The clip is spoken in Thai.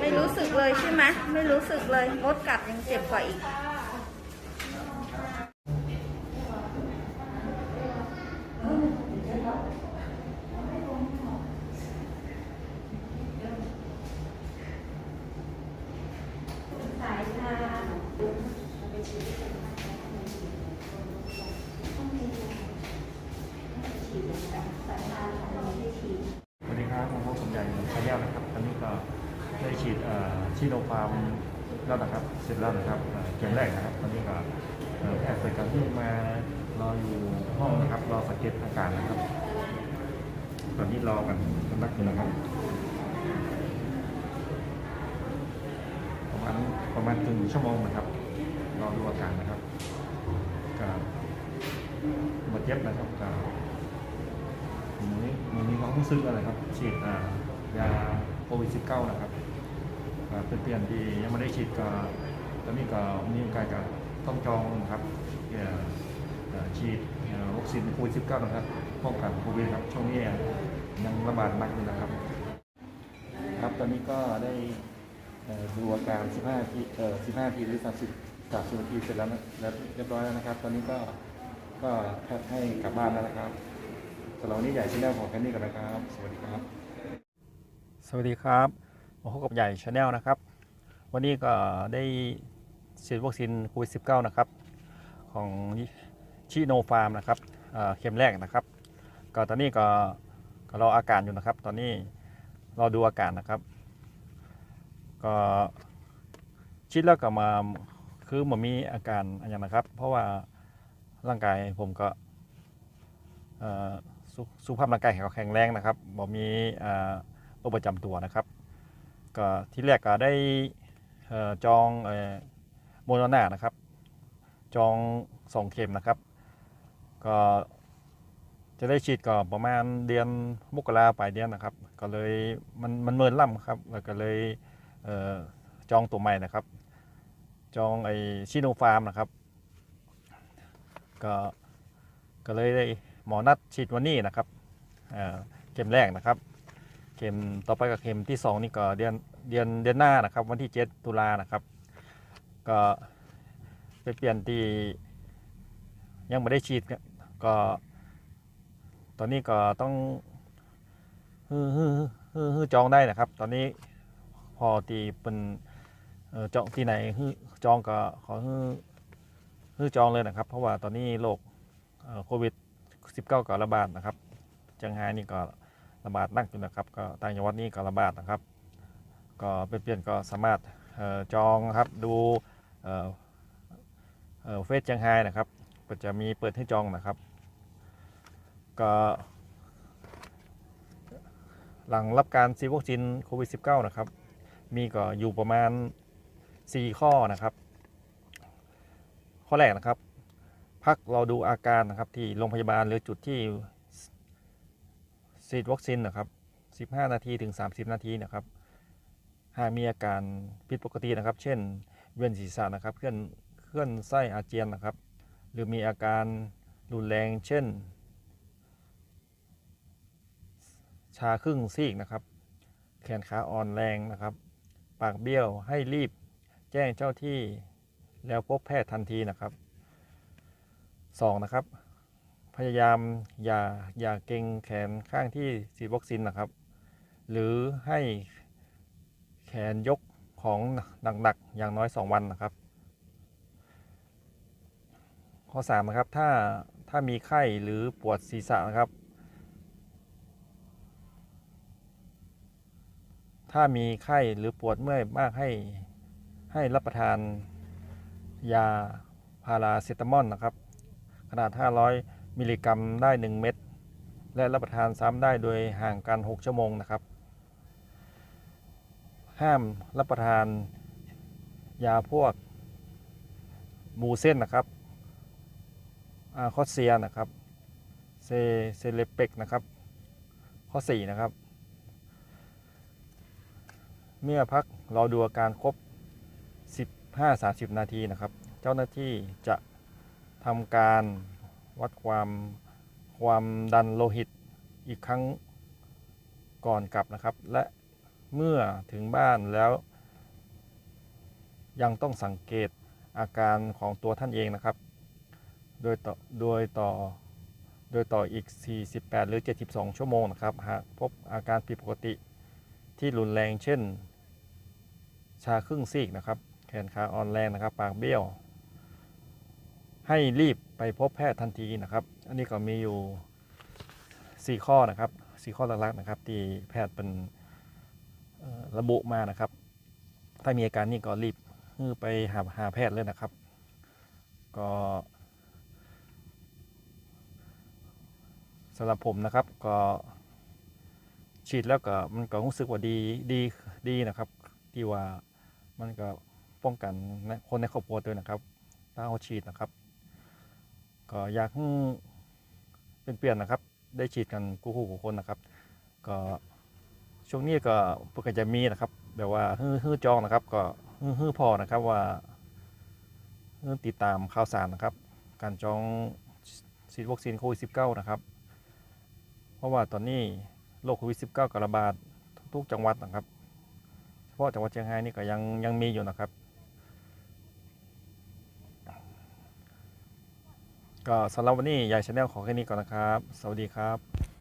ไม่รู้สึกเลยใช่ไหมไม่รู้สึกเลยมดกัดยังเจ็บกว่าอีก สวัสดีครับผมพบผมใหญ่ชาแนลนะครับ ตอนนี้ก็ได้ฉีดเอ่อ ชีโนฟาร์มแล้วนะครับเสร็จแล้วนะครับเกมแรกนะครับตอนนี้ก็แพทย์ใส่กันที่มารออยู่ห้องนะครับรอสังเกตอาการนะครับ ตอนนี้รอกันกันนักอยู่นะครับ ประมาณประมาณถึงชั่วโมงนะครับรอดูอาการนะครับก็หมดเย็บนะครับก็หมูนี้หมูนี้เขาเพิ่งซื้ออะไรครับฉีดยาโควิด -19 นะครับ เป็นเปลี่ยนที่ยังไม่ได้ฉีดก็ตอนนี้ก็มีโอกาสจะต้องจองนะครับเอ่อเอ่อฉีดวัคซีนโควิด -19 นะครับป้องกันโควิดครับช่วงนี้ยังระบาดหนักอยู่นะครับ ครับตอนนี้ก็ได้ดูอาการ 15นาทีเอ่อ15นาทีหรือ 30 30นาทีเสร็จแล้วนะแล้วเรียบร้อยแล้วนะครับ ตอนนี้ก็ก็แพทย์ให้กลับบ้านแล้วนะครับสำหรับวันนี้ใหญ่ชาแนลของแค่นี้ก่อนนะครับ สวัสดีครับ สวัสดีครับ พบกับใหญ่ชาแนลนะครับ วันนี้ก็ได้ฉีดวัคซีนโควิด -19 นะครับ ของชิโนฟาร์มนะครับเข็มแรกนะครับ ก็ตอนนี้ก็ก็รออาการอยู่นะครับ ตอนนี้รอดูอาการนะครับ ก็ชิดแล้วก็มาคือมันมีอาการอะไรอย่างนะครับ เพราะว่าร่างกายผมก็สุขภาพร่างกายแข็งแรงนะครับบ่มีโรคประจำตัวนะครับ ก็ที่แรกก็ได้จองโมโนนานะครับ จองสองเข็มนะครับ ก็จะได้ฉีดก็ประมาณเดือนมกราปลายเดือนนะครับ ก็เลยมันมันเมินล่ำครับแล้วก็เลยเออจองตัวใหม่นะครับ จองไอชิโนฟาร์มนะครับ ก็ก็เลยได้หมอนัดฉีดวันนี้นะครับเเข็มแรกนะครับ เข็มต่อไปกับเข็มที่ 2 นี่ก็เดือน เดือนเดือนหน้านะครับวันที่ 7 ตุลานะครับ ก็ไปเปลี่ยนที่ยังไม่ได้ฉีดก็ ตอนนี้ก็ต้องฮือฮือฮือฮือจองได้นะครับ ตอนนี้พอตีเป็นเจองที่ไหนฮือจองก็ขอฮือฮือจองเลยนะครับ เพราะว่าตอนนี้โรคโควิด 19 ก็ระบาดนะครับเชียงไฮ้นี่ก็ระบาดนักอยู่นะครับ ก็ต่างจังหวัดนี่ก็ระบาดนะครับ ก็เป็นเปลี่ยนก็สามารถจองครับดูเฟซเชียงไฮ้นะครับก็จะมีเปิดให้จองนะครับ ก็หลังรับการซีวัคซีนโควิด -19 นะครับ มีก็อยู่ประมาณ 4 ข้อนะครับ ข้อแรกนะครับ พักรอดูอาการนะครับที่โรงพยาบาลหรือจุดที่ฉีดวัคซีนนะครับ 15 นาทีถึง 30 นาทีนะครับ หากมีอาการผิดปกตินะครับ เช่น เวียนศีรษะนะครับ เคลื่อนเคลื่อนไส้อาเจียนนะครับ หรือมีอาการรุนแรงเช่น ชาครึ่งซีกนะครับ แขนขาอ่อนแรงนะครับ ปากเบี้ยวให้รีบแจ้งเจ้าที่แล้วพบแพทย์ทันทีนะครับสองนะครับ พยายามอย่าอย่าเกรงแขนข้างที่ฉีดวัคซีนนะครับ หรือให้แข แขนยกของหนักๆอย่างน้อย 2 วันนะครับ ข้อ3นะครับถ้าถ้ามีไข้หรือปวดศีรษะนะครับ ถ้ามีไข้หรือปวดเมื่อยมากให้ให้รับประทานยาพาราเซตามอลนะครับ ขนาด 500 มิลลิกรัมได้ 1 เม็ดและรับประทานซ้ำได้โดยห่างกัน 6 ชั่วโมงนะครับ ห้ามรับประทานยาพวกบูเส้นนะครับอาคอสเซียนะครับ เซเซเลเปกนะครับ ข้อ 4 นะครับ เมื่อพักราดูอาการครบ 15-30 นาทีนะครับ เจ้าหน้าที่จะทำการวัดความความดันโลหิตอีกครั้งก่อนกลับนะครับ และ เมื่อถึงบ้านแล้ว ยังต้องสังเกตอาการของตัวท่านเองนะครับ โดยต่อโดยต่อโดยต่ออีก 48 หรือ 72 ชั่วโมงนะครับ หากพบอาการผิดปกติที่รุนแรงเช่น ชาครึ่งซีกนะครับ แขนขาอ่อนแรงนะครับ ปากเบี้ยว ให้รีบไปพบแพทย์ทันทีนะครับ อันนี้ก็มีอยู่ 4 ข้อนะครับ 4 ข้อหลักๆนะครับ ที่แพทย์เป็น ระบุมานะครับ ถ้ามีอาการนี้ก็รีบไปหาหาแพทย์เลยนะครับ ก็สำหรับผมนะครับก็ฉีดแล้วก็มันก็รู้สึกว่าดีดีดีนะครับ ที่ว่ามันก็ป้องกันคนในครอบครัวด้วยนะครับถ้าเอาฉีดนะครับ ก็อยากให้เป็นเปลี่ยนนะครับ ได้ฉีดกันกูคู่กับคนนะครับ ก็ ช่วงนี้ก็ปกติจะมีนะครับแบบว่าฮื้อฮื้อจองนะครับ ก็ฮื้อฮื้อพอนะครับว่าฮื้อติดตามข่าวสารนะครับ การจองฉีดวัคซีนโควิด -19 นะครับ เพราะว่าตอนนี้โรคโควิด -19 กระบาดทุกจังหวัดนะครับ เฉพาะจังหวัดเชียงรายนี่ก็ยังยังมีอยู่นะครับ ก็สำหรับวันนี้ยายชาแนลขอแค่นี้ก่อนนะครับ สวัสดีครับ